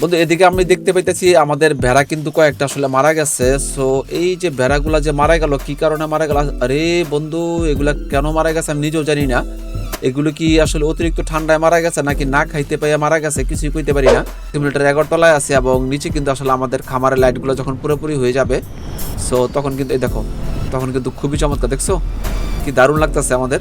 বন্ধু, এদিকে আমি দেখতে পাইতেছি আমাদের ভেড়া কিন্তু কয়েকটা আসলে মারা গেছে। সো এই যে ভেড়াগুলা যে মারা গেল, কি কারণে মারা গেল? আরে বন্ধু, এগুলা কেন মারা গেছে আমি নিজেও জানি না। এগুলো কি আসলে অতিরিক্ত ঠান্ডায় মারা গেছে নাকি না খাইতে পাইয়া মারা গেছে কিছুই কইতে পারি না। সিমুলেটার এগারোতলায় আছে এবং নিচে কিন্তু আসলে আমাদের খামারের লাইটগুলো যখন পুরোপুরি হয়ে যাবে সো তখন কিন্তু এই দেখো, তখন কিন্তু খুবই চমৎকার, দেখছ? কি দারুণ লাগতেছে আমাদের।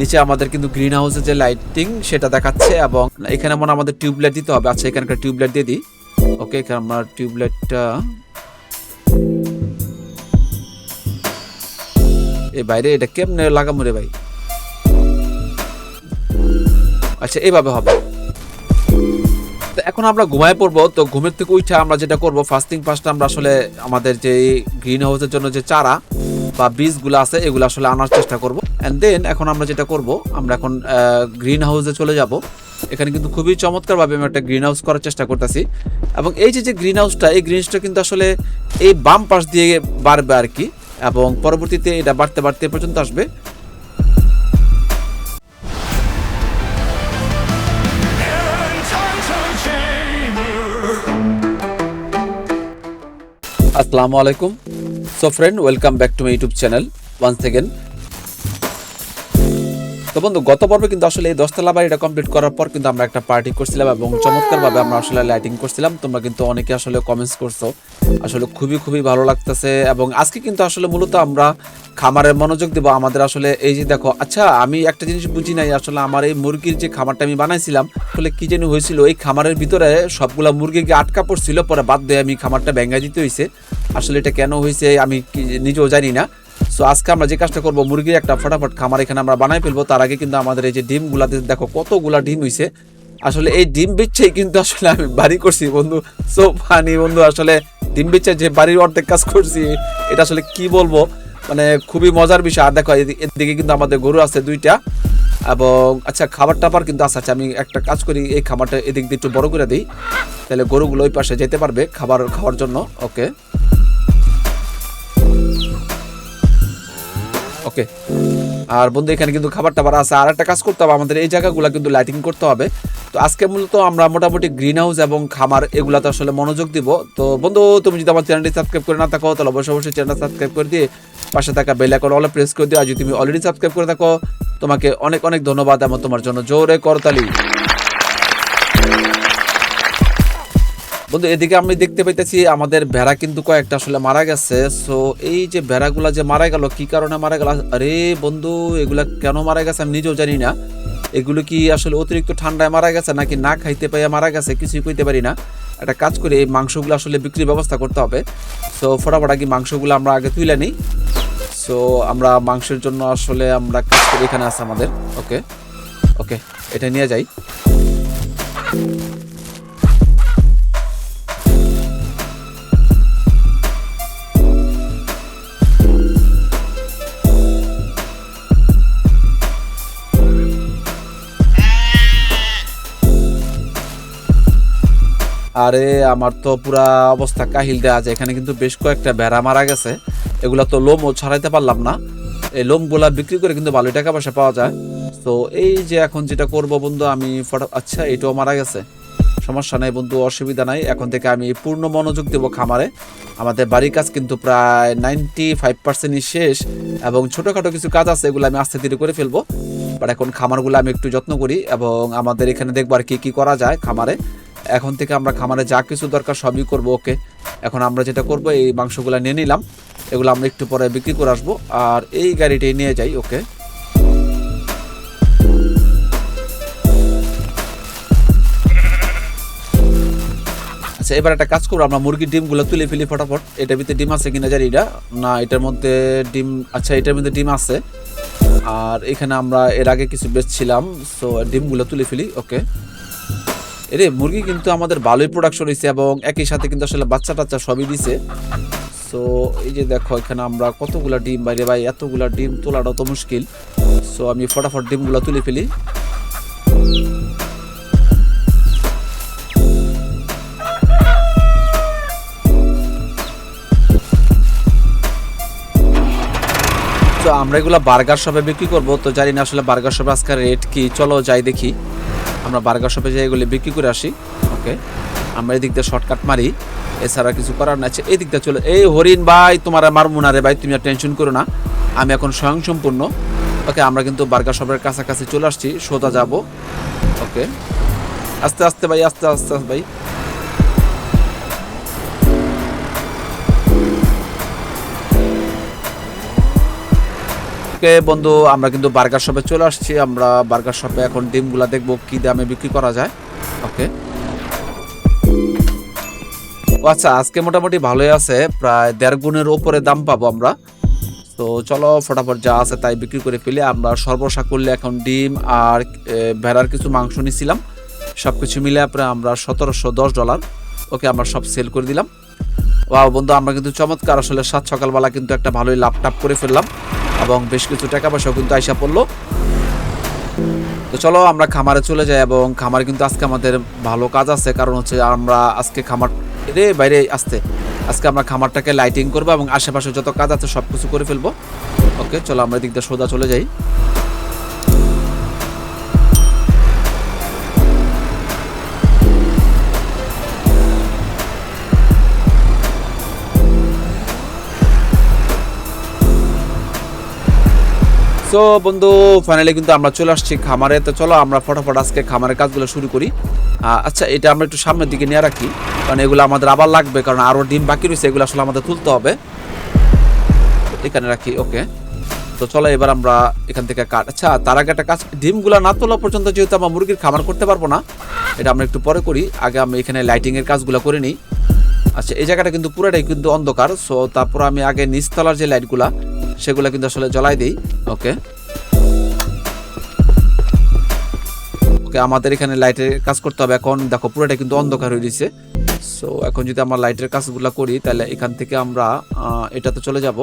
নিচে আমাদের কিন্তু গ্রিন হাউসের যে লাইটিং সেটা দেখাচ্ছে এবং এখানে মনে আমাদের টিউবলাইট দিতে হবে। আচ্ছা এখানকার টিউবলাইট দিয়ে দিই। ওকে এখানে আমরা টিউবলাইটটা এই বাইরে, এটা কেমনে লাগামো রে ভাই? আচ্ছা এইভাবে হবে। তো এখন আমরা ঘুমায় পড়ব, তো ঘুমের থেকে উঠে আমরা যেটা করব ফার্স্টিং ফার্স্ট আমরা আসলে আমাদের যে গ্রিন হাউসের জন্য যে চারা বা বীজগুলো আছে, এগুলো আসলে আনার চেষ্টা করব। অ্যান্ড দেন এখন আমরা যেটা করব, আমরা এখন গ্রিন হাউসে চলে যাব। এখানে কিন্তু খুবই চমৎকারভাবে আমি একটা গ্রিন হাউস করার চেষ্টা করতেছি। এবং এই যে যে গ্রিন হাউসটা এই গ্রিন হাউসটা কিন্তু আসলে এই বাম পাশ দিয়ে বাড়বে আর কি এবং পরবর্তীতে এটা বাড়তে বাড়তে পর্যন্ত আসবে। আসসালামু আলাইকুম so friend welcome back to my YouTube channel one second তো বন্ধু, গত পর্বে কিন্তু আসলে এই দশতলা বাড়িটা কমপ্লিট করার পর কিন্তু আমরা একটা পার্টি করছিলাম এবং চমৎকারভাবে আমরা আসলে লাইটিং করছিলাম। তোমরা কিন্তু অনেকে আসলে কমেন্টস করছ। আসলে খুবই খুবই ভালো লাগতেছে এবং আজকে কিন্তু আসলে মূলত আমরা খামারের মনোযোগ দেবো আমাদের আসলে এই যে দেখো আচ্ছা আমি একটা জিনিস বুঝি নাই, আসলে আমার এই মুরগির যে খামারটা আমি বানাইছিলাম, আসলে কি যেন হয়েছিল, এই খামারের ভিতরে সবগুলা মুরগিকে আটকা পড়ছিল, পরে বাদ দিয়ে আমি খামারটা ভেঙে দিতে হয়েছে আসলে এটা কেন হয়েছে আমি নিজেও জানি না। সো আজকে আমরা যে কাজটা করব, মুরগির একটা ফটাফট খামার এখানে আমরা বানাই ফেলব। তার আগে কিন্তু আমাদের এই যে ডিমগুলাতে দেখো কতগুলা ডিম হইছে। আসলে এই ডিম বিচ্ছেই কিন্তু আসলে আমি বাড়ি করছি, বন্ধু। সো ফানি বন্ধু, আসলে ডিম বিচ্ছে যে বাড়ির অর্ধেক কাজ করছি, এটা আসলে কি বলব? মানে খুবই মজার বিষয়। আর দেখো, এদি- এদিকে কিন্তু আমাদের গরু আছে দুইটা। এবং আচ্ছা খাবার টাবার কিন্তু আছে। আচ্ছা আমি একটা কাজ করি, এই খাবারটা এদিক দিয়ে একটু বড় করে দিই। তাহলে গরুগুলো ওই পাশে যেতে পারবে খাবার খাওয়ার জন্য। ওকে ওকে। আর বন্ধু, এখানে কিন্তু খাবার টাবার আছে। আর একটা কাজ করতে হবে, আমাদের এই জায়গাগুলো কিন্তু লাইটিং করতে হবে। তো আজকে মূলত আমরা মোটামুটি গ্রিন হাউস এবং খামার এগুলাতে আসলে মনোযোগ দিব। তো বন্ধু, তুমি যদি আমার চ্যানেলটি সাবস্ক্রাইব করে না থাকো, তাহলে অবশ্যই অবশ্যই চ্যানেলটা সাবস্ক্রাইব করে দিয়ে পাশে থাকা বেল আইকন অলে প্রেস করে দিও। আর যদি তুমি অলরেডি সাবস্ক্রাইব করে থাকো, তোমাকে অনেক অনেক ধন্যবাদ এবং তোমার জন্য জোরে করতালি। বন্ধু, এদিকে আমি দেখতে পাইতেছি আমাদের ভেড়া কিন্তু কয়েকটা আসলে মারা গেছে। সো এই যে ভেড়াগুলা যে মারা গেল, কি কারণে মারা গেল? আরে বন্ধু, এগুলা কেন মারা গেছে আমি নিজেও জানি না। এগুলো কি আসলে অতিরিক্ত ঠান্ডায় মারা গেছে নাকি না খাইতে পাইয়া মারা গেছে কিছুই কইতে পারি না। একটা কাজ করে, এই মাংসগুলো আসলে বিক্রির ব্যবস্থা করতে হবে। সো ফটাফট আগে মাংসগুলো আমরা আগে তুলে নিই। সো আমরা মাংসের জন্য আসলে আমরা কাজ করি, এখানে আছে আমাদের। ওকে ওকে এটা নিয়ে যাই। আরে, আমার তো পুরা অবস্থা কাহিল দেওয়া যায় এখানে কিন্তু বেশ কয়েকটা ভেড়া মারা গেছে। এগুলা তো লোমও ছাড়াইতে পারলাম না। এই লোমগুলা বিক্রি করে কিন্তু ভালোই টাকা পয়সা পাওয়া যায়। তো এই যে এখন যেটা করব বন্ধু, আমি ফটো আচ্ছা এটাও মারা গেছে। সমস্যা নাই বন্ধু, অসুবিধা নাই। এখন থেকে আমি পূর্ণ মনোযোগ দেবো খামারে। আমাদের বাড়ির কাজ কিন্তু প্রায় নাইনটি ফাইভ পার্সেন্টই শেষ এবং ছোটোখাটো কিছু কাজ আছে, এগুলো আমি আস্তে ধীরে করে ফেলব। বাট এখন খামারগুলো আমি একটু যত্ন করি এবং আমাদের এখানে দেখব আর কি কি করা যায় খামারে। এখন থেকে আমরা খামারে যা কিছু দরকার সবই করব, ওকে। এখন আমরা যেটা করব, এই মাংসগুলো নিয়ে নিলাম। এগুলো আমরা একটু পরে বিক্রি করে আসব। আর এই গাড়িটাই নিয়ে যাই, ওকে। আচ্ছা এবার একটা কাজ করব, আমরা মুরগির ডিমগুলো তুলে ফেলি ফটাফট। এটার ভিতরে ডিম আছে কিনা জানি এটা না, এটার মধ্যে ডিম আচ্ছা এটার মধ্যে ডিম আছে। আর এখানে আমরা এর আগে কিছু বেচছিলাম সো ডিমগুলো তুলে ফেলি, ওকে। এরে, মুরগি কিন্তু আমাদের ভালোই প্রোডাকশন হয়েছে এবং একই সাথে কিন্তু আসলে বাচ্চা টাচ্চা সবই দিছে। সো এই যে দেখো, এখানে আমরা কতগুলা ডিম বাইরে, ভাই, এতগুলা ডিম তোলাটা তো মুশকিল। সো আমি ফটাফট ডিমগুলো তুলে ফেলি। তো আমরা এগুলো বার্গার শপে বিক্রি করব। তো জানি না আসলে বার্গার শপে আজকের রেট কি। চলো যাই দেখি। আমরা বার্গার শপে যাই, এগুলি বিক্রি করে আসি। ওকে আমরা এদিক দিয়ে শর্টকাট মারি। এছাড়া কিছু করার না এই দিকটা চলে। এই হরিণ ভাই, তোমার মারবো না রে ভাই, তুমি আর টেনশন করো না। আমি এখন স্বয়ংসম্পূর্ণ। ওকে আমরা কিন্তু বার্গার শপের কাছাকাছি চলে আসছি। সোজা যাব। ওকে আস্তে আস্তে ভাই, আস্তে আস্তে আস্তে ভাই। ওকে, বন্ধু, আমরা কিন্তু বার্গার শপে চলে আসছি। আমরা বার্গার শপে এখন ডিমগুলা দেখব কি দামে বিক্রি করা যায়। ওকে। ও আচ্ছা আজকে মোটামুটি ভালোই আছে। প্রায় দেড় গুণের ওপরে দাম পাবো আমরা। তো চলো, ফটাফট যা আছে তাই বিক্রি করে ফেলে। আমরা সর্বসা করলে এখন ডিম আর ভেড়ার কিছু মাংস নিয়েছিলাম সব কিছু মিলে প্রায় আমরা সতেরোশো দশ ডলার। ওকে, আমরা সব সেল করে দিলাম। ওয়াও, বন্ধু, আমরা কিন্তু চমৎকার। আসলে সাত সকালবেলা কিন্তু একটা ভালোই লাভ টাপ করে ফেললাম। এবং বেশ কিছু টাকা পয়সাও কিন্তু আইসা পড়ল। তো চলো আমরা খামারে চলে যাই এবং খামারে কিন্তু আজকে আমাদের ভালো কাজ আছে, কারণ হচ্ছে আমরা আজকে খামার রে বাইরে আসতে। আজকে আমরা খামারটাকে লাইটিং করব এবং আশেপাশে যত কাজ আছে সব কিছু করে ফেলব। ওকে চলো আমরা এদিকটা সোজা চলে যাই। সো বন্ধু ফাইনালি কিন্তু আমরা চলে আসছি খামারে। তো চলো আমরা ফটাফট আজকে খামারের কাজগুলো শুরু করি। আচ্ছা এটা আমরা একটু সামনের দিকে নিয়ে রাখি। কারণ এগুলো আমাদের আবার লাগবে, কারণ আরও ডিম বাকি রয়েছে, এগুলো আসলে আমাদের তুলতে হবে। এখানে রাখি, ওকে। তো চলো এবার আমরা এখান থেকে কাট আচ্ছা তার আগে একটা কাজ, ডিমগুলো না তোলা পর্যন্ত যেহেতু আমরা মুরগির খামার করতে পারব না, এটা আমরা একটু পরে করি। আগে আমি এখানে লাইটিংয়ের কাজগুলো করে নিই। আচ্ছা এই জায়গাটা কিন্তু পুরোটাই কিন্তু অন্ধকার সো তারপর আমি আগে নিচতলার যে লাইটগুলা সেগুলো কিন্তু আসলে জ্বলাই দিই। ওকে ওকে আমাদের এখানে লাইটের কাজ করতে হবে। এখন দেখো, পুরোটা কিন্তু অন্ধকার হয়ে গেছে সো এখন যদি আমরা লাইটের কাজগুলো করি, তাহলে এখান থেকে আমরা এটাতে চলে যাব।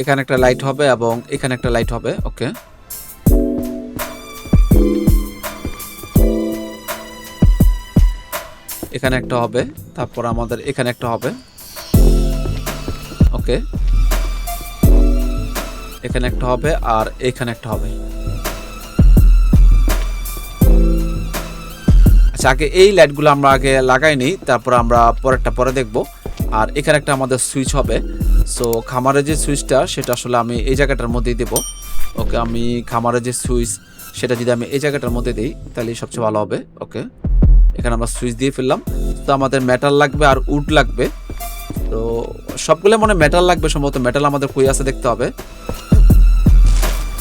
এখানে একটা লাইট হবে এবং এখানে একটা লাইট হবে। ওকে এখানে একটা হবে, তারপর আমাদের এখানে একটা হবে। ওকে। এখানে একটা হবে আর এখানে একটা হবে। আচ্ছা আগে এই লাইটগুলো আমরা আগে লাগাই নিই, তারপর আমরা পরেরটা পরে দেখব। আর এখানে একটা আমাদের সুইচ হবে। সো খামারের যে সুইচটা, সেটা আসলে আমি এই জায়গাটার মধ্যেই দেবো। ওকে, আমি খামারের যে সুইচ, সেটা যদি আমি এই জায়গাটার মধ্যে দিই তাহলে সবচেয়ে ভালো হবে। ওকে। এখানে আমরা সুইচ দিয়ে ফেললাম। তো আমাদের মেটাল লাগবে আর উড লাগবে। তো সবগুলো মনে মেটাল লাগবে, সম্ভবত মেটাল আমাদের কই আছে দেখতে হবে।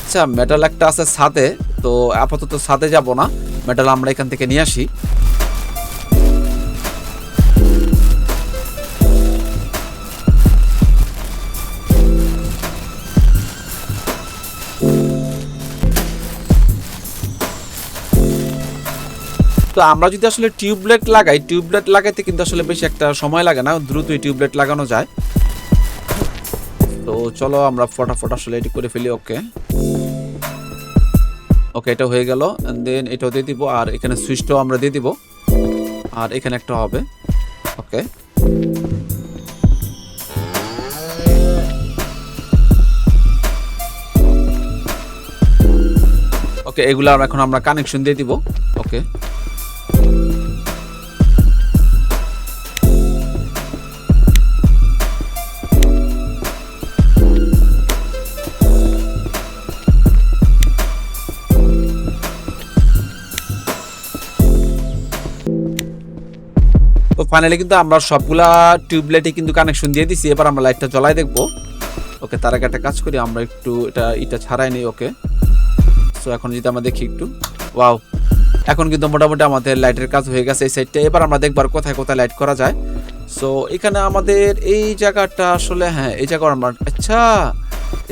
আচ্ছা মেটাল একটা আছে সাথে তো আপাতত সাথে যাব না। মেটাল আমরা এখান থেকে নিয়ে আসি। তো আমরা যদি আসলে টিউবলাইট লাগাই টিউবলাইট লাগাইতে কিন্তু আসলে বেশি একটা সময় লাগে না, দ্রুতই টিউবলাইট লাগানো যায়। তো চলো আমরা ফটাফট আসলে এটি করে ফেলি, ওকে। ওকে, এটা হয়ে গেল দেন এটাও দিয়ে দিব, আর এখানে সুইচটাও আমরা দিয়ে দিব, আর এখানে একটা হবে, ওকে। ওকে, এগুলো এখন আমরা কানেকশন দিয়ে দিব, ওকে। তো ফাইনালি কিন্তু আমরা সবগুলা টিউবলাইটে কিন্তু কানেকশন দিয়ে দিছি। এবার আমরা লাইটটা জ্বলাই দেখব। ওকে, তার আগে একটা কাজ করি, আমরা একটু এটা এটা ছাড়াই নিই, ওকে। সো এখন যদি আমরা দেখি একটু। ওয়াও এখন কিন্তু মোটামুটি আমাদের লাইটের কাজ হয়ে গেছে এই সাইডটা এবার আমরা দেখবার কোথায় কোথায় লাইট করা যায়। সো এখানে আমাদের এই জায়গাটা আসলে হ্যাঁ এই জায়গা আমরা আচ্ছা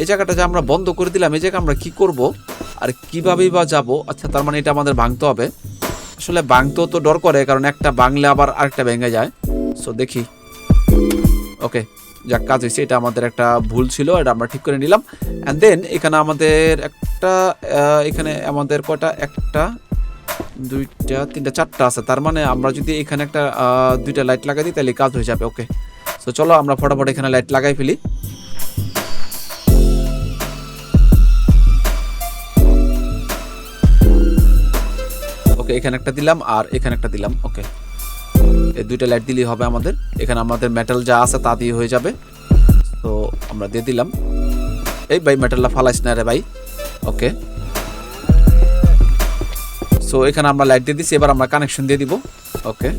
এই জায়গাটা যে আমরা বন্ধ করে দিলাম, এই জায়গা আমরা কি করব? আর কিভাবেই বা যাব? আচ্ছা তার মানে এটা আমাদের ভাঙতে হবে। আসলে ভাঙতেও তো ডর করে, কারণ একটা বাংলে আবার আরেকটা ভেঙে যায়। সো দেখি। ওকে যা কাজ হয়েছে। এটা আমাদের একটা ভুল ছিল, এটা আমরা ঠিক করে নিলাম। অ্যান্ড দেন এখানে আমাদের একটা এখানে আমাদের কয়টা? একটা দুইটা, তিনটা, চারটা আছে। তার মানে আমরা যদি এখানে একটা দুইটা লাইট লাগাই দিই, তাহলে কাজ হয়ে যাবে ওকে তো চলো আমরা ফটাফট এখানে লাইট লাগাই ফেলি। ওকে এখানে একটা দিলাম আর এখানে একটা দিলাম ওকে এই দুইটা লাইট দিলেই হবে আমাদের। এখানে আমাদের মেটাল যা আছে, তা দিয়ে হয়ে যাবে। তো আমরা দিয়ে দিলাম। এই ভাই মেটালটা ফালাইস না রে ভাই ওকে সো এখানে আমরা লাইট দিয়ে দিছি, এবার আমরা কানেকশন দিয়ে দিব। ওকে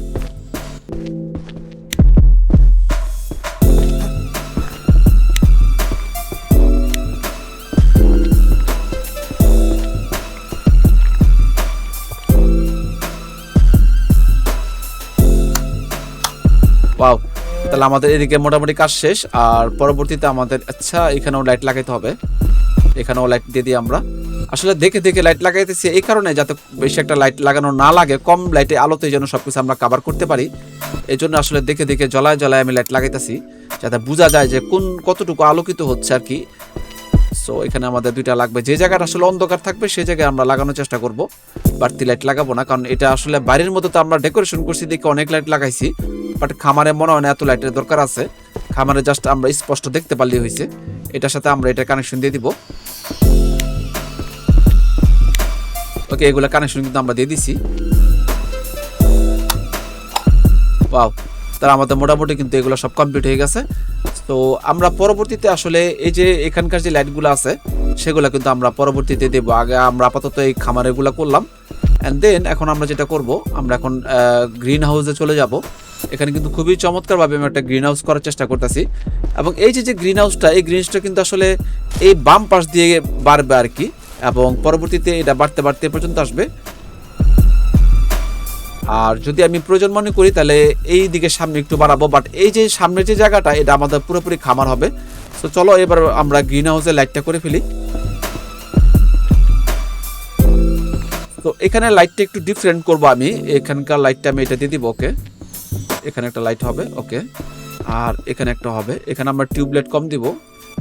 ওয়াও তাহলে আমাদের এদিকে মোটামুটি কাজ শেষ, আর পরবর্তীতে আমাদের আচ্ছা এখানেও লাইট লাগাইতে হবে। এখানেও লাইট দিয়ে দিই আমরা। আসলে দেখে দেখে লাইট লাগাইতেছি। এই কারণে যাতে বেশি একটা লাইট লাগানো না লাগে, কম লাইটে আলোতে যেন সবকিছু আমরা কভার করতে পারি। এই জন্য আসলে দেখে দেখে জ্বলায় জ্বলায় আমি লাইট লাগাইতেছি, যাতে বোঝা যায় যে কোন কতটুকু আলোকিত হচ্ছে আর কি। সো এখানে আমাদের দুইটা লাগবে। যে জায়গাটা আসলে অন্ধকার থাকবে সেই জায়গায় আমরা লাগানোর চেষ্টা করব। বাড়তি লাইট লাগাবো না, কারণ এটা আসলে বাড়ির মতো তো আমরা ডেকোরেশন করছি, দেখে অনেক লাইট লাগাইছি। বাট খামারে মনে হয় না এত লাইটের দরকার আছে। খামারে জাস্ট আমরা স্পষ্ট দেখতে পারলেই হয়েছে। এটার সাথে আমরা এটা কানেকশন দিয়ে দিব। ওকে এগুলো কানেকশন কিন্তু আমরা দিয়ে দিছি। ওয়াও তারা আমাদের মোটামুটি কিন্তু এগুলো সব কমপ্লিট হয়ে গেছে। তো আমরা পরবর্তীতে আসলে এই যে এখানকার যে লাইটগুলো আছে, সেগুলো কিন্তু আমরা পরবর্তীতে দেব। আগে আমরা আপাতত এই খামারেগুলো করলাম। অ্যান্ড দেন এখন আমরা যেটা করব, আমরা এখন গ্রিন হাউসে চলে যাব। এখানে কিন্তু খুবই চমৎকারভাবে আমি একটা গ্রিন হাউস করার চেষ্টা করতেছি। এবং এই যে যে গ্রিন হাউসটা এই গ্রিন হাউসটা কিন্তু আসলে এই বাম পাশ দিয়ে বাড়বে আর কি। এবং পরবর্তীতে এটা বাড়তে বাড়তে পর্যন্ত আসবে। আর যদি আমি প্রয়োজন মনে করি, তাহলে এই দিকে সামনে একটু বাড়াবো। বাট এই যে সামনের যে জায়গাটা, এটা আমাদের পুরোপুরি খামার হবে। তো চলো এবার আমরা গ্রিন হাউসে লাইটটা করে ফেলি। তো এখানে লাইটটা একটু ডিফারেন্ট করব আমি। এখানকার লাইটটা আমি এটা দিয়ে দিব ওকে এখানে একটা লাইট হবে ওকে আর এখানে একটা হবে। এখানে আমরা টিউবলাইট কম দিব।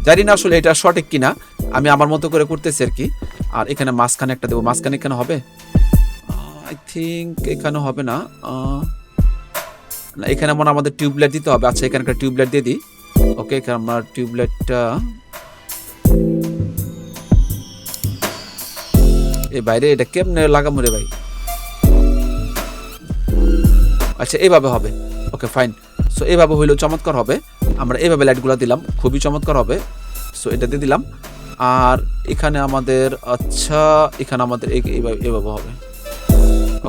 জানি না আসলে এটা সঠিক কিনা। আমি আমার মতো করে করতেছি আর কি। আর এখানে মাঝখানে একটা দেবো। মাঝখানে এখানে হবে? আই থিঙ্ক এখানে হবে না। না, এখানে মনে আমাদের টিউবলাইট দিতে হবে। আচ্ছা এখানে একটা টিউবলাইট দিয়ে দিই। ওকে, এখানে আমরা টিউবলাইটটা। এই বাইরে এটা কেমনে লাগামো রে ভাই? আচ্ছা এইভাবে হবে। ওকে ফাইন সো এইভাবে হইলেও চমৎকার হবে। আমরা এইভাবে লাইটগুলো দিলাম, খুবই চমৎকার হবে। সো এটা দিয়ে দিলাম। আর এখানে আমাদের আচ্ছা এখানে আমাদের এইভাবে হবে।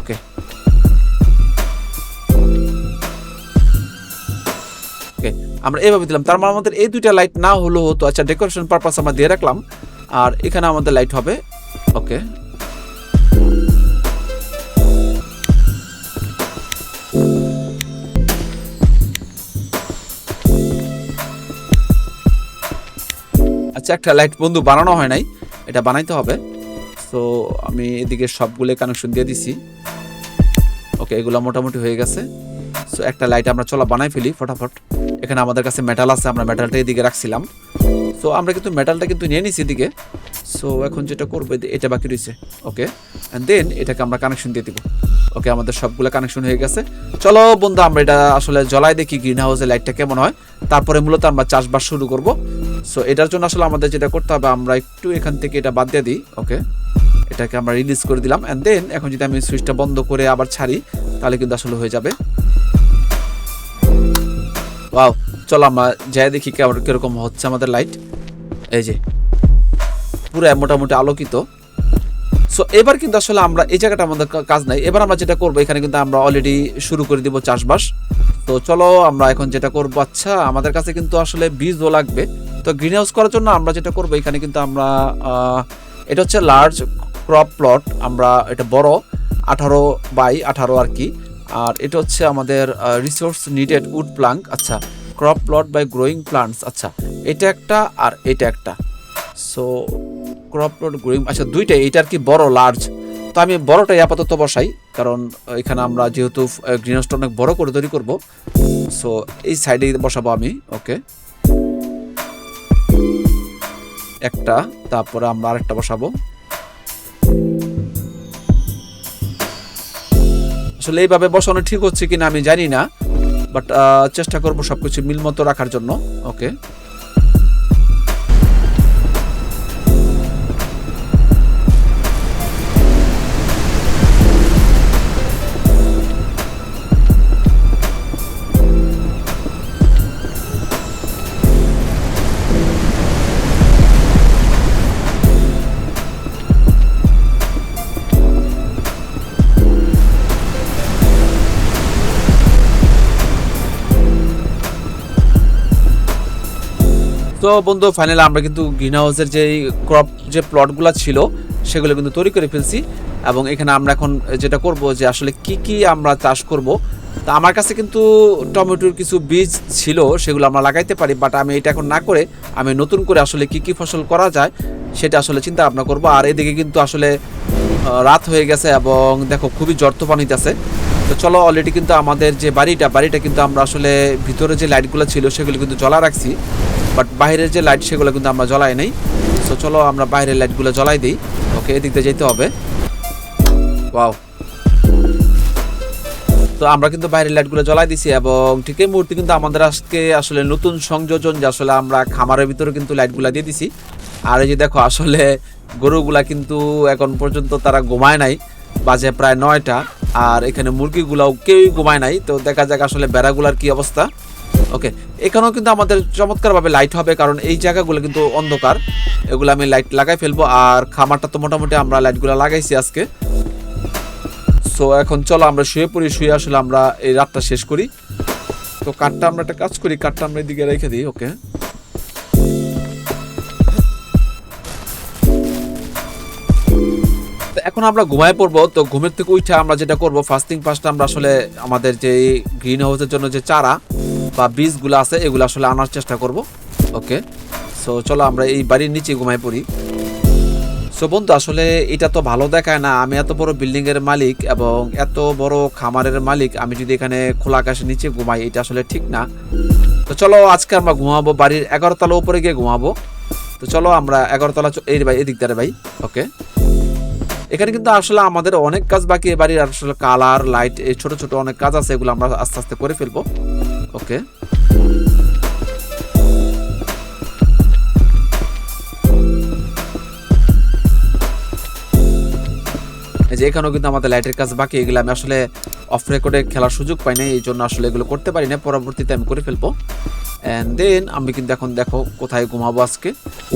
ওকে ওকে আমরা এভাবে দিলাম। তার মানে আমাদের এই দুইটা লাইট না হলেও হতো। আচ্ছা ডেকোরেশন পারপাস আমরা দিয়ে রাখলাম। আর এখানে আমাদের লাইট হবে। ওকে একটা লাইট বন্ধু বানানো হয় নাই, এটা বানাইতে হবে। তো আমি এদিকে সবগুলো কানেকশন দিয়ে দিছি। ওকে এগুলো মোটামুটি হয়ে গেছে। সো একটা লাইট আমরা চলা বানাই ফেলি, ফটাফট। এখানে আমাদের কাছে মেটাল আছে, আমরা মেটালটা এদিকে রাখছিলাম। সো আমরা কিন্তু মেটালটা কিন্তু নিয়ে নিছি এদিকে। সো এখন যেটা করব এটা বাকি রয়েছে ওকে অ্যান্ড দেন এটাকে আমরা কানেকশন দিয়ে দিব। ওকে আমাদের সবগুলো কানেকশন হয়ে গেছে। চলো বন্ধু, আমরা এটা আসলে জ্বলাই দেখি গ্রিন হাউসের লাইটটা কেমন হয়। তারপরে মূলত আমরা চাষবাস শুরু করব। সো এটার জন্য আসলে আমাদের যেটা করতে হবে আমরা একটু এখান থেকে এটা বাদ দিয়ে দিই। ওকে এটাকে আমরা রিলিজ করে দিলাম অ্যান্ড দেন এখন যদি আমি সুইচটা বন্ধ করে আবার ছাড়ি তাহলে কিন্তু আসলে হয়ে যাবে। ওয়াও চলো আমরা যাই দেখি কেমন কীরকম হচ্ছে আমাদের লাইট এই যে পুরো মোটামুটি আলোকিত। সো এবার কিন্তু আসলে আমরা এই জায়গাটা আমাদের কাজ নাই। এবার আমরা যেটা করব এখানে কিন্তু আমরা অলরেডি শুরু করে দিব চাষবাস। তো চলো আমরা এখন যেটা করব আচ্ছা আমাদের কাছে কিন্তু আসলে বীজও লাগবে। তো গ্রিন হাউস করার জন্য আমরা যেটা করব, এখানে কিন্তু আমরা এটা হচ্ছে লার্জ ক্রপ প্লট আমরা এটা বড়, আঠারো বাই আঠারো আর কি। আর এটা হচ্ছে আমাদের রিসোর্স নিডেড উড প্লাঙ্ক আচ্ছা crop plot by growing plants আচ্ছা এটা একটা আর এটা একটা। সো ক্রপ প্লট গ্রোয়িং আচ্ছা দুইটাই, এটা আর কি বড় লার্জ তো আমি বড়টাই আপাতত বসাই, কারণ এখানে আমরা যেহেতু গ্রিন হাউসটা অনেক বড় করে তৈরি করব। সো এই সাইডে বসাবো আমি ওকে একটা, তারপরে আমরা আরেকটা বসাবো। আসলে এইভাবে বসানো ঠিক হচ্ছে কিনা আমি জানি না বাট চেষ্টা করব সবকিছু মিলমতো রাখার জন্য। ওকে বন্ধু ফাইনালি আমরা কিন্তু গ্রিন হাউসের যে ক্রপ যে প্লটগুলো ছিল, সেগুলো কিন্তু তৈরি করে ফেলছি। এবং এখানে আমরা এখন যেটা করব যে আসলে কি কি আমরা চাষ করব, তা আমার কাছে কিন্তু টমেটোর কিছু বীজ ছিল, সেগুলো আমরা লাগাইতে পারি বাট আমি এটা এখন না করে আমি নতুন করে আসলে কি কি ফসল করা যায়, সেটা আসলে চিন্তা ভাবনা করব। আর এদিকে কিন্তু আসলে রাত হয়ে গেছে এবং দেখো খুবই জর্ত পানিতেছে তো চলো অলরেডি কিন্তু আমাদের যে বাড়িটা বাড়িটা কিন্তু আমরা আসলে ভিতরে যে লাইটগুলো ছিল, সেগুলো কিন্তু জ্বলা রাখছি। বাট বাইরের যে লাইট সেগুলো কিন্তু আমরা জ্বলাই নেই। তো চলো আমরা বাইরের লাইটগুলো জ্বলাই দিই। ওকে এদিক দিয়ে যেতে হবে। ওয়াও তো আমরা কিন্তু বাইরের লাইটগুলো জ্বলাই দিছি এবং ঠিক এই মুহূর্তে কিন্তু আমাদের আজকে আসলে নতুন সংযোজন যে আসলে আমরা খামারের ভিতরে কিন্তু লাইটগুলো দিয়ে দিছি। আর এই যে দেখো, আসলে গরুগুলা কিন্তু এখন পর্যন্ত তারা ঘুমায় নাই। বাজে প্রায় নয়টা। আর এখানে মুরগিগুলাও কেউই ঘুমায় নাই। তো দেখা যাক আসলে বেড়াগুলার কি অবস্থা। ওকে এখানেও কিন্তু আমাদের চমৎকারভাবে লাইট হবে, কারণ এই জায়গাগুলো কিন্তু অন্ধকার। এগুলো আমি লাইট লাগাই ফেলব, আর খামারটা তো মোটামুটি আমরা লাইটগুলো লাগাইছি আজকে। সো এখন চলো আমরা শুয়ে পড়ি, শুয়ে আসলে আমরা এই রাতটা শেষ করি। তো কাঠটা আমরা একটা কাজ করি, কাঠটা আমরা এদিকে রেখে দিই ওকে এখন আমরা ঘুমায় পড়ব, তো ঘুমের থেকে উঠে আমরা যেটা করব ফাস্টিং ফাস্ট আমরা আসলে আমাদের যে গ্রিন হাউসের জন্য যে চারা বা বীজগুলো আছে, এগুলো আসলে আনার চেষ্টা করব। ওকে? সো চলো আমরা এই বাড়ির নিচে ঘুমায় পড়ি। সো বন্ধু, আসলে এটা তো ভালো দেখায় না। আমি এত বড় বিল্ডিং এর মালিক এবং এত বড় খামারের মালিক। আমি যদি এখানে খোলা আকাশের নিচে ঘুমাই, এটা আসলে ঠিক না। তো চলো, আজকে আমরা ঘুমাবো বাড়ির এগারো তলা উপরে গিয়ে ঘুমাবো। তো চলো, আমরা এগারো তলা এই ভাই, এদিক দাঁড়ে ভাই। ওকে? এখানে কিন্তু আসলে আমাদের অনেক কাজ বাকি। এ বাড়ির আসলে কালার লাইট এই ছোট ছোট অনেক কাজ আছে, এগুলো আমরা আস্তে আস্তে করে ফেলব। ওকে। এই যে এখানেও কিন্তু আমাদের লাইটের কাজ বাকি, এগুলো আমি আসলে অফ রেকর্ডে খেলার সুযোগ পাই না এই জন্য আসলে এগুলো করতে পারি না পরবর্তীতে আমি করে ফেলব। অ্যান্ড দেন আমি কিন্তু এখন দেখো কোথায় ঘুমাবো আজকে,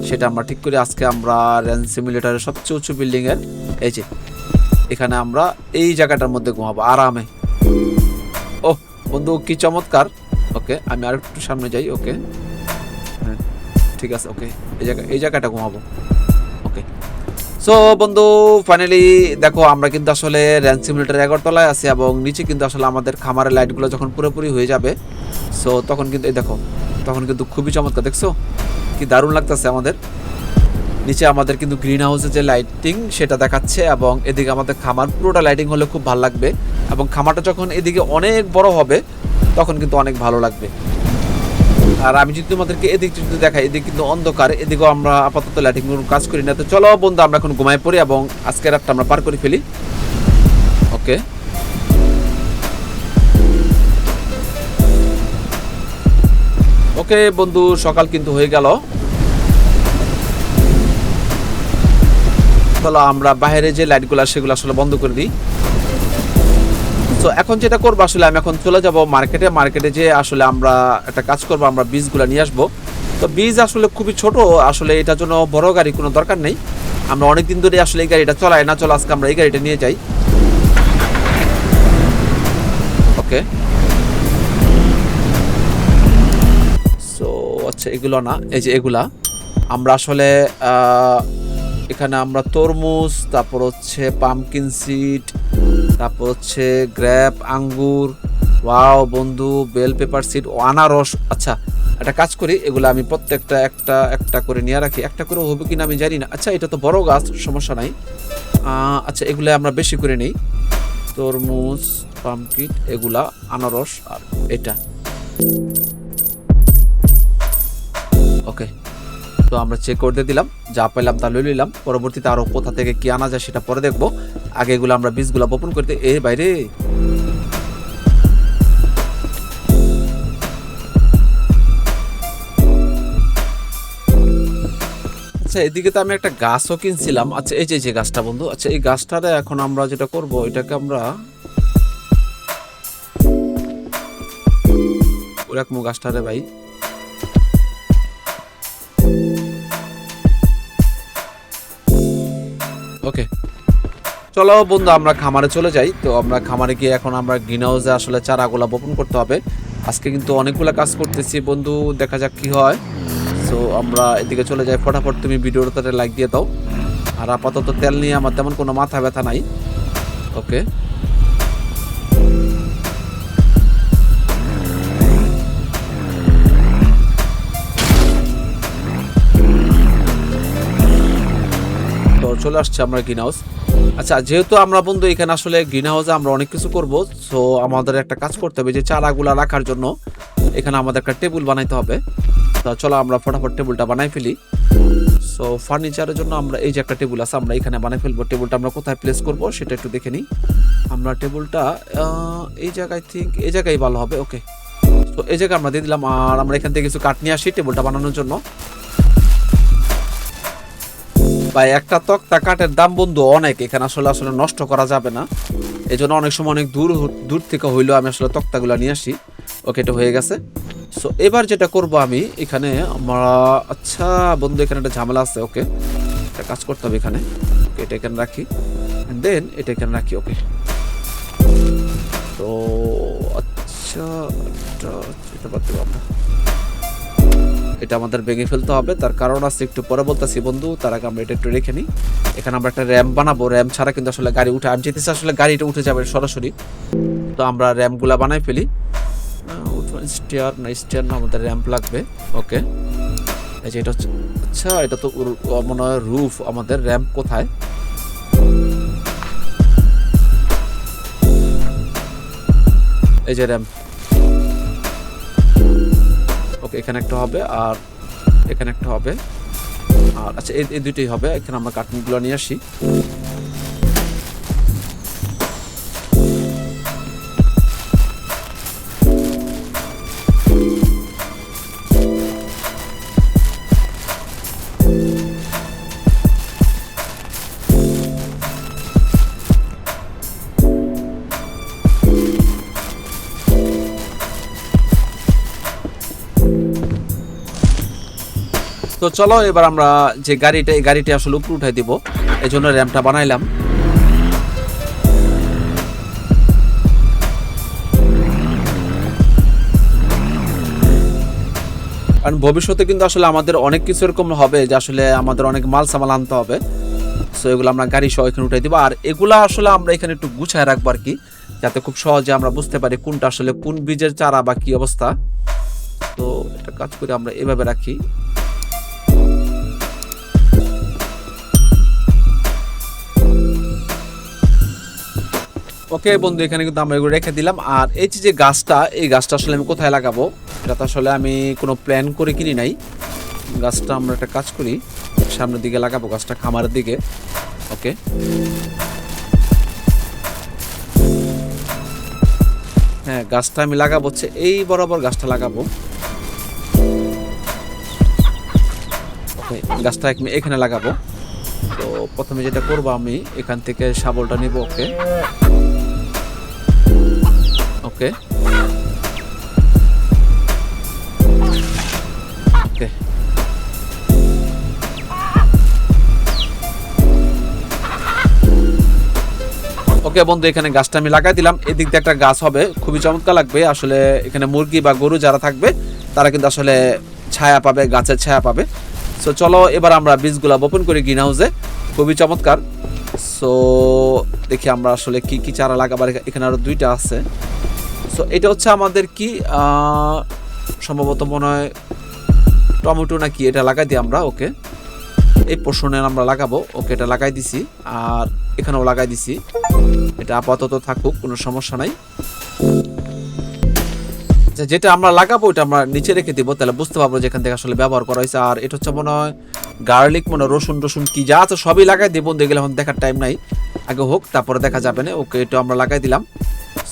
সেটা আমরা ঠিক করি আজকে আমরা রেঞ্জ সিমুলেটারের সবচেয়ে উঁচু বিল্ডিংয়ের এই যে, এখানে আমরা এই জায়গাটার মধ্যে ঘুমাবো, আরামে। ও বন্ধু, কি চমৎকার। ওকে আমি আর একটু সামনে যাই ওকে হ্যাঁ ঠিক আছে ওকে এই জায়গা এই জায়গাটা ঘুমাবো ওকে সো বন্ধু ফাইনালি দেখো, আমরা কিন্তু আসলে র্যান সিমুলেটার এগারোতলায় আছি এবং নিচে কিন্তু আসলে আমাদের খামারের লাইটগুলো যখন পুরোপুরি হয়ে যাবে সো তখন কিন্তু এই দেখো, তখন কিন্তু খুবই চমৎকার, দেখছ? কি দারুণ লাগতেছে আমাদের। নিচে আমাদের কিন্তু গ্রিন হাউসের যে লাইটিং সেটা দেখাচ্ছে এবং এদিকে আমাদের খামার, পুরোটা লাইটিং হলে খুব ভালো লাগবে এবং খামারটা যখন এদিকে অনেক বড় হবে তখন কিন্তু অনেক ভালো লাগবে। আর আমি যদি তোমাদেরকে এদিক যদি দেখাই, এদিক কিন্তু অন্ধকার, এদিকেও আমরা আপাতত লাইটিং কোনো কাজ করি না। তো চলো বন্ধু, আমরা এখন ঘুমাই পড়ি এবং আজকে রাতটা আমরা পার করে ফেলি। ওকে ওকে বন্ধু, সকাল কিন্তু হয়ে গেল। চলো আমরা বাইরে যে লাইটগুলো সেগুলো আসলে বন্ধ করে দিই। তো এখন যেটা করব, আসলে আমি এখন চলে যাব মার্কেটে মার্কেটে যে আসলে আমরা একটা কাজ করব, আমরা বীজগুলো নিয়ে আসব। তো বীজ আসলে খুবই ছোট, আসলে এটার জন্য বড় গাড়ি কোনো দরকার নেই। আমরা অনেক দিন ধরে আসলে এই গাড়িটা চলাই না চলো, আজকে আমরা এই গাড়িটা নিয়ে যাই। ওকে সো আচ্ছা এগুলো না, এই যে এগুলা। আমরা আসলে এখানে আমরা তরমুজ, তারপর হচ্ছে পামকিন সিড তারপর হচ্ছে গ্র্যাপ আঙ্গুর ওয়াও বন্ধু বেল পেপার সিড ও আনারস আচ্ছা একটা কাজ করি, এগুলো আমি প্রত্যেকটা একটা একটা করে নিয়ে রাখি। একটা করে হবে কিনা আমি জানি না। আচ্ছা এটা তো বড় গাছ, সমস্যা নাই। আচ্ছা এগুলো আমরা বেশি করে নেই। তরমুজ, পামকিট, এগুলা আনারস আর এটা। ওকে তো আমরা চেক করতে দিলাম, যা পেলাম তা লই নিলাম। পরবর্তীতে আরও কোথা থেকে কি আনা যায় সেটা পরে দেখব। আগে এগুলো আমরা বীজগুলো বপন করতে এ বাইরে। আচ্ছা এদিকে তো আমি একটা গাছও কিনছিলাম। আচ্ছা এই যে যে গাছটা বন্ধু। আচ্ছা এই গাছটারে এখন আমরা যেটা করব, এটাকে আমরা ওরকম গাছটারে ভাই ওকে। চলো বন্ধু, আমরা খামারে চলে যাই। তো আমরা খামারে গিয়ে এখন আমরা গ্রিন হাউসে আসলে চারাগুলা বপন করতে হবে। আজকে কিন্তু অনেকগুলো কাজ করতেছি বন্ধু, দেখা যাক কি হয়। সো আমরা এদিকে চলে যাই। ফটাফট তুমি ভিডিওটাতে লাইক দিয়ে দাও। আর আপাতত তেল নিয়ে আমার তেমন কোনো মাথা ব্যথা নাই। ওকে। চলে আসছে আমরা গ্রিন হাউস আচ্ছা যেহেতু আমরা বন্ধু, এখানে আসলে গ্রিন হাউসে আমরা অনেক কিছু করব সো আমাদের একটা কাজ করতে হবে যে চারাগুলা রাখার জন্য এখানে আমাদের একটা টেবিল বানাইতে হবে। তো চলো আমরা ফটাফট টেবিলটা বানাই ফেলি। সো ফার্নিচারের জন্য আমরা, এই যে একটা টেবিল আছে, আমরা এখানে বানাই ফেলব। টেবিলটা আমরা কোথায় প্লেস করব, সেটা একটু দেখে নিই। আমরা টেবিলটা এই জায়গায় থিঙ্ক এই জায়গায় ভালো হবে ওকে তো এই জায়গায় আমরা দিয়ে দিলাম, আর আমরা এখান থেকে কিছু কাঠ নিয়ে আসি টেবিলটা বানানোর জন্য। ভাই, একটা তক্তা কাঠের দাম বন্ধু অনেক। এখানে আসলে আসলে নষ্ট করা যাবে না। এই জন্য অনেক সময় অনেক দূর দূর থেকে হইলেও আমি আসলে তক্তাগুলো নিয়ে আসি। ওকে, এটা হয়ে গেছে। সো এবার যেটা করব আমি, এখানে আমরা আচ্ছা বন্ধু, এখানে একটা ঝামেলা আছে, ওকে। একটা কাজ করতে হবে এখানে। ওকে, এটা এখানে রাখি। দেন এটা এখানে রাখি, ওকে। তো আচ্ছা এটা বাদ দেবো এটা আমাদের ভেঙে ফেলতে হবে। তার কারণ আছে, একটু পরে বলতেছি বন্ধু, তার আগে আমরা এটা একটু রেখে নিই। এখানে আমরা একটা র্যাম বানাবো। র্যাম ছাড়া কিন্তু আসলে গাড়ি উঠে আমি যেতেছি আসলে গাড়িটা উঠে যাবে সরাসরি। তো আমরা র্যামগুলা বানাই ফেলি। স্টিয়ার না স্টিয়ার না, আমাদের র্যাম্প লাগবে। ওকে এই যে এটা হচ্ছে আচ্ছা এটা তো মনে হয় রুফ আমাদের র্যাম্প কোথায়? এই যে র্যাম্প এখানে একটা হবে আর এখানে একটা হবে। আর আচ্ছা এই দুটোই হবে। এখানে আমরা কার্টুনগুলো নিয়ে আসি। চলো, এবার আমরা যে গাড়িটা, এই গাড়িটা আসলে উপরে উঠাই দিব। এই জন্য র্যাম্পটা বানাইলাম। কারণ ভবিষ্যতে কিন্তু আসলে আমাদের অনেক কিছু এরকম হবে যে আসলে আমাদের অনেক মাল সামাল আনতে হবে। সো এগুলো আমরা গাড়ি সহ এখানে উঠাই দিব। আর এগুলা আসলে আমরা এখানে একটু গুছায় রাখব আর কি, যাতে খুব সহজে আমরা বুঝতে পারি কোনটা আসলে কোন বীজের চারা বা কি অবস্থা। তো এটা কাজ করে আমরা এভাবে রাখি। ওকে বন্ধু, এখানে কিন্তু আমরা এগুলো রেখে দিলাম। আর এই যে গাছটা, এই গাছটা আসলে আমি কোথায় লাগাবো? এটা তো আসলে আমি কোনো প্ল্যান করে কিনি নাই। গাছটা আমরা একটা কাজ করি, সামনের দিকে লাগাবো গাছটা খামারের দিকে। ওকে। হ্যাঁ গাছটা আমি লাগাবো হচ্ছে, এই বরাবর গাছটা লাগাবো। গাছটা এক- এখানে লাগাবো। তো প্রথমে যেটা করব আমি, এখান থেকে শাবলটা নিব, ওকে। ওকে। ওকে। বন্ধু, এখানে গাছটা আমি লাগাই দিলাম। এদিক দিয়ে একটা গাছ হবে। খুবই চমৎকার লাগবে। আসলে এখানে মুরগি বা গরু যারা থাকবে, তারা কিন্তু আসলে ছায়া পাবে, গাছের ছায়া পাবে। সো চলো এবার আমরা বীজগুলা বপন করি গ্রিন হাউসে খুবই চমৎকার। সো দেখি আমরা আসলে কি কি চারা লাগাবার এখানে আরও দুইটা আছে। সো এটা হচ্ছে আমাদের কি সম্ভবত মনে হয় টমেটো নাকি এটা লাগাই দিই আমরা ওকে। এই পোর্শনে আমরা লাগাবো ওকে এটা লাগাই দিছি আর এখানেও লাগাই দিছি। এটা আপাতত থাকুক কোনো সমস্যা নাই। আচ্ছা, যেটা আমরা লাগাবো ওটা আমরা নিচে রেখে দিব তাহলে বুঝতে পারব যে এখান থেকে আসলে ব্যবহার করা হয়েছে। আর এটা হচ্ছে মনে হয় গার্লিক মনে রসুন রসুন কি যা আছে সবই লাগাই দিব দেখলে এখন দেখার টাইম নাই। আগে হোক তারপরে দেখা যাবে না। ওকে এটা আমরা লাগাই দিলাম।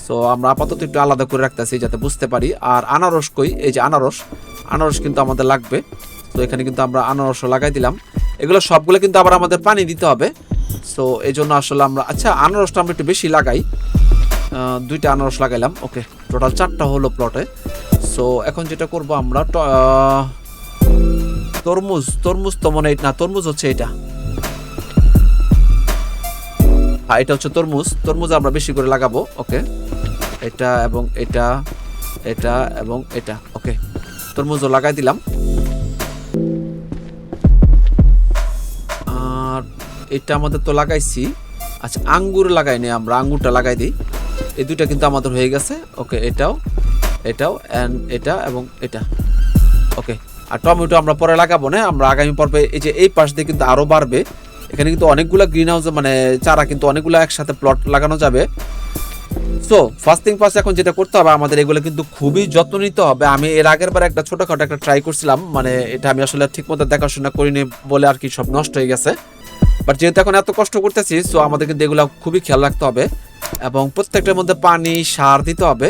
সো আমরা আপাতত একটু আলাদা করে রাখতেছি যাতে বুঝতে পারি। আর আনারস কই? এই যে আনারস। আনারস কিন্তু আমাদের লাগবে। তো এখানে কিন্তু আমরা আনারসও লাগাই দিলাম। এগুলো সবগুলো কিন্তু আবার আমাদের পানি দিতে হবে। সো এই জন্য আসলে আমরা আচ্ছা আনারসটা আমরা একটু বেশি লাগাই। দুইটা আনারস লাগাইলাম। ওকে, টোটাল চারটা হলো প্লটে সো এখন যেটা করব আমরা তরমুজ। তরমুজ তো মনে না। তরমুজ হচ্ছে এটা। আর এটা হচ্ছে তরমুজ। তরমুজ আমরা বেশি করে লাগাবো। ওকে। এটা এবং এটা এটা এবং এটা। ওকে। তরমুজও লাগাই দিলাম। আর এটা আমাদের তো লাগাইছি। আচ্ছা আঙ্গুর লাগাই নি আমরা। আঙ্গুরটা লাগাই দিই। এই দুটা কিন্তু আমাদের হয়ে গেছে। ওকে, এটাও এটাও অ্যান্ড এটা এবং এটা। ওকে। আর টমেটো আমরা পরে লাগাবো না। আমরা আগামী পর্বে এই যে এই পাশ দিয়ে কিন্তু আরও বাড়বে। এখানে কিন্তু অনেকগুলো গ্রিন হাউসে মানে চারা কিন্তু অনেকগুলো একসাথে প্লট লাগানো যাবে। সো ফার্স্ট থিং ফার্স্ট এখন যেটা করতে হবে, আমাদের এগুলো কিন্তু খুবই যত্ন নিতে হবে। আমি এর আগের বার একটা ছোটখাটো একটা ট্রাই করছিলাম মানে এটা আমি আসলে ঠিকমতো দেখাশোনা করিনি বলে আর কি সব নষ্ট হয়ে গেছে। বাট যেহেতু এখন এত কষ্ট করতেছি সো আমাদের কিন্তু এগুলো খুবই খেয়াল রাখতে হবে এবং প্রত্যেকটার মধ্যে পানি, সার দিতে হবে।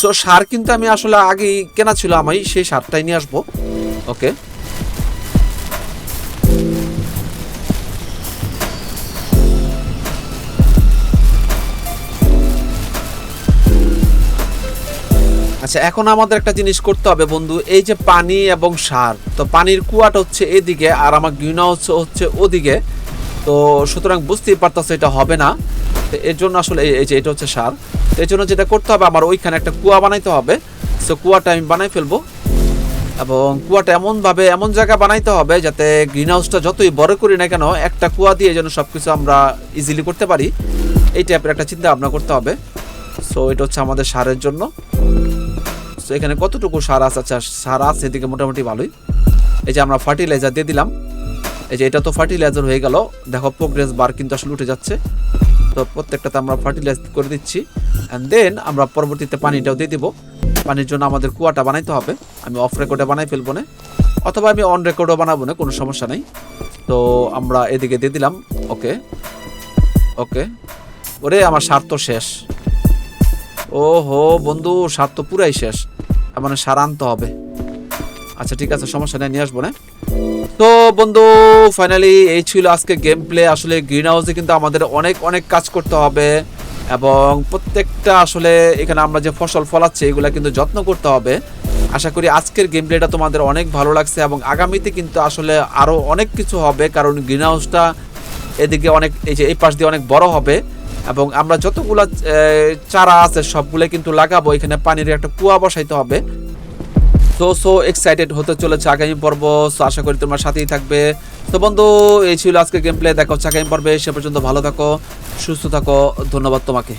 সো সার কিন্তু আমি আসলে আগেই কেনা ছিল আমি সেই সারটাই নিয়ে আসব। ওকে আচ্ছা এখন আমাদের একটা জিনিস করতে হবে বন্ধু, এই যে পানি এবং সার। তো পানির কুয়াটা হচ্ছে এদিকে আর আমার গ্রিন হাউস হচ্ছে ওদিকে। তো সুতরাং বুঝতেই পারতেছে এটা হবে না। তো এর জন্য আসলে এই- যে এটা হচ্ছে সার। তো এর জন্য যেটা করতে হবে, আমার ওইখানে একটা কুয়া বানাইতে হবে। সো কুয়াটা আমি বানাই ফেলব। এবং কুয়াটা এমনভাবে, এমন জায়গা বানাইতে হবে যাতে গ্রিন হাউসটা যতই বড় করি না কেন, একটা কুয়া দিয়ে যেন সব কিছু আমরা ইজিলি করতে পারি। এই টাইপের একটা চিন্তা ভাবনা করতে হবে। সো এটা হচ্ছে আমাদের সারের জন্য। তো এখানে কতটুকু সার আছে? আচ্ছা সার আছে এদিকে মোটামুটি ভালোই। এই যে আমরা ফার্টিলাইজার দিয়ে দিলাম। এই যে এটা তো ফার্টিলাইজার হয়ে গেল। দেখো প্রোগ্রেস বার কিন্তু আসলে উঠে যাচ্ছে। তো প্রত্যেকটাতে আমরা ফার্টিলাইজ করে দিচ্ছি। অ্যান্ড দেন আমরা পরবর্তীতে পানিটাও দিয়ে দিব। পানির জন্য আমাদের কুয়াটা বানাইতে হবে। আমি অফ রেকর্ডে বানাই ফেলব না। অথবা আমি অন রেকর্ডও বানাবো না, কোনো সমস্যা নেই। তো আমরা এদিকে দিয়ে দিলাম। ওকে ওকে ওরে, আমার সার তো শেষ। ও হো বন্ধু সার তো পুরাই শেষ। মানে সার আনতে হবে। আচ্ছা ঠিক আছে, সমস্যা নেই, নিয়ে আসব না তো, বন্ধু ফাইনালি এই ছিল আজকে গেম প্লে আসলে গ্রিন হাউসে কিন্তু আমাদের অনেক অনেক কাজ করতে হবে। এবং প্রত্যেকটা আসলে এখানে আমরা যে ফসল ফলাচ্ছি, এগুলো কিন্তু যত্ন করতে হবে। আশা করি আজকের গেম প্লেটা তোমাদের অনেক ভালো লাগছে এবং আগামীতে কিন্তু আসলে আরও অনেক কিছু হবে, কারণ গ্রিন হাউসটা এদিকে অনেক, এই যে এই পাশ দিয়ে অনেক বড় হবে। এবং আমরা যতগুলা চারা আছে সবগুলো কিন্তু লাগাবো। এখানে পানির একটা কুয়া বসাইতে হবে। সো সো এক্সাইটেড হতে চলেছে আগামী পর্ব। সো আশা করি তোমার সাথেই থাকবে। তো বন্ধু, এই ছিল আজকে গেম প্লে দেখা আগামী পর্বে। সে পর্যন্ত ভালো থাকো, সুস্থ থাকো। ধন্যবাদ তোমাকে।